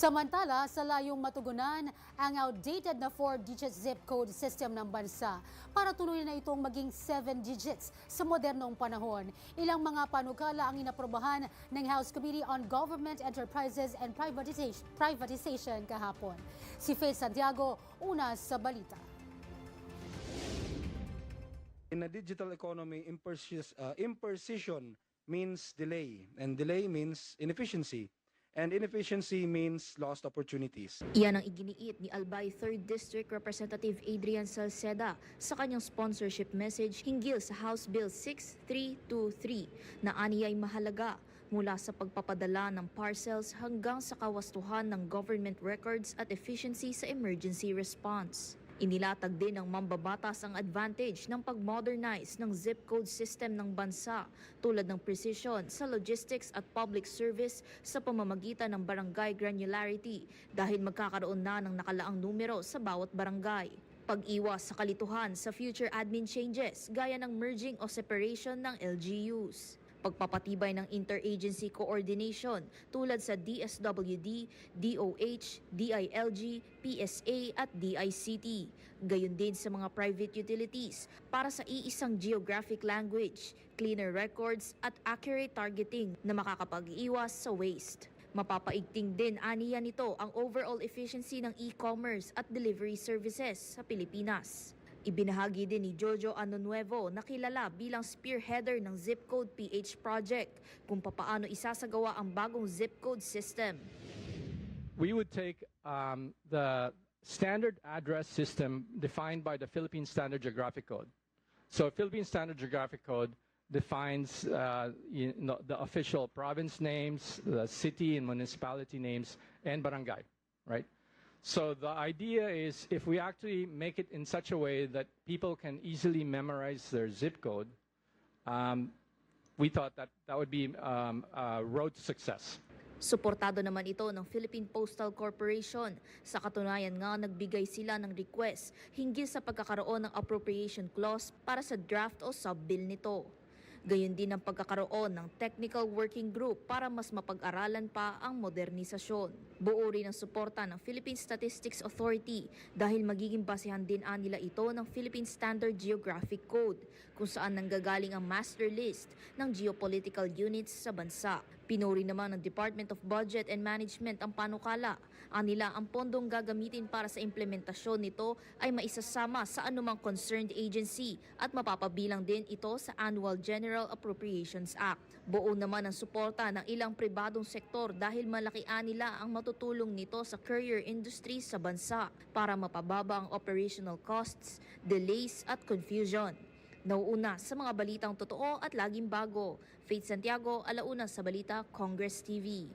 Samantala, sa layong matugunan ang outdated na 4-digit zip code system ng bansa para tuloy na itong maging 7 digits sa modernong panahon. Ilang mga panukala ang inaprobahan ng House Committee on Government Enterprises and Privatization, Privatization kahapon. Si Faith Santiago, una sa balita. In a digital economy, impercis- uh, imprecision means delay, and delay means inefficiency, and inefficiency means lost opportunities. Iyan ang iginiit ni Albay 3rd District Representative Adrian Salceda sa kanyang sponsorship message hinggil sa House Bill 6323 na aniya ay mahalaga mula sa pagpapadala ng parcels hanggang sa kawastuhan ng government records at efficiency sa emergency response. Inilatag din ng mambabatas ang advantage ng pag-modernize ng zip code system ng bansa tulad ng precision sa logistics at public service sa pamamagitan ng barangay granularity dahil magkakaroon na ng nakalaang numero sa bawat barangay. Pag-iwas sa kalituhan sa future admin changes gaya ng merging o separation ng LGUs. Pagpapatibay ng interagency coordination tulad sa DSWD, DOH, DILG, PSA at DICT. Gayon din sa mga private utilities para sa iisang geographic language, cleaner records at accurate targeting na makakapag-iwas sa waste. Mapapaigting din aniya nito ang overall efficiency ng e-commerce at delivery services sa Pilipinas. Ibinahagi din ni Jojo Anonuevo na kilala bilang spearheader ng Zip Code PH project kung papaano isasagawa ang bagong zip code system. we would take um, the standard address system defined by the Philippine Standard Geographic Code. So Philippine Standard Geographic Code defines uh, you know, the official province names, the city and municipality names, and barangay, right? So the idea is if we actually make it in such a way that people can easily memorize their zip code, um, we thought that that would be um, a road to success. Suportado naman ito ng Philippine Postal Corporation. Sa katunayan nga, nagbigay sila ng request hinggil sa pagkakaroon ng appropriation clause para sa draft o sub-bill nito. Gayon din ang pagkakaroon ng technical working group para mas mapag-aralan pa ang modernisasyon. Buo rin ang suporta ng Philippine Statistics Authority dahil magiging basehan din nila ito ng Philippine Standard Geographic Code kung saan nanggagaling ang master list ng geopolitical units sa bansa. Pinuri naman ng Department of Budget and Management ang panukala. Anila ang pondong gagamitin para sa implementasyon nito ay maisasama sa anumang concerned agency at mapapabilang din ito sa Annual General Appropriations Act. Buo naman ang suporta ng ilang pribadong sektor dahil malaki nila ang matutulong nito sa courier industry sa bansa para mapababa ang operational costs, delays at confusion. Nauuna sa mga balitang totoo at laging bago. Faith Santiago, alauna sa balita, Congress TV.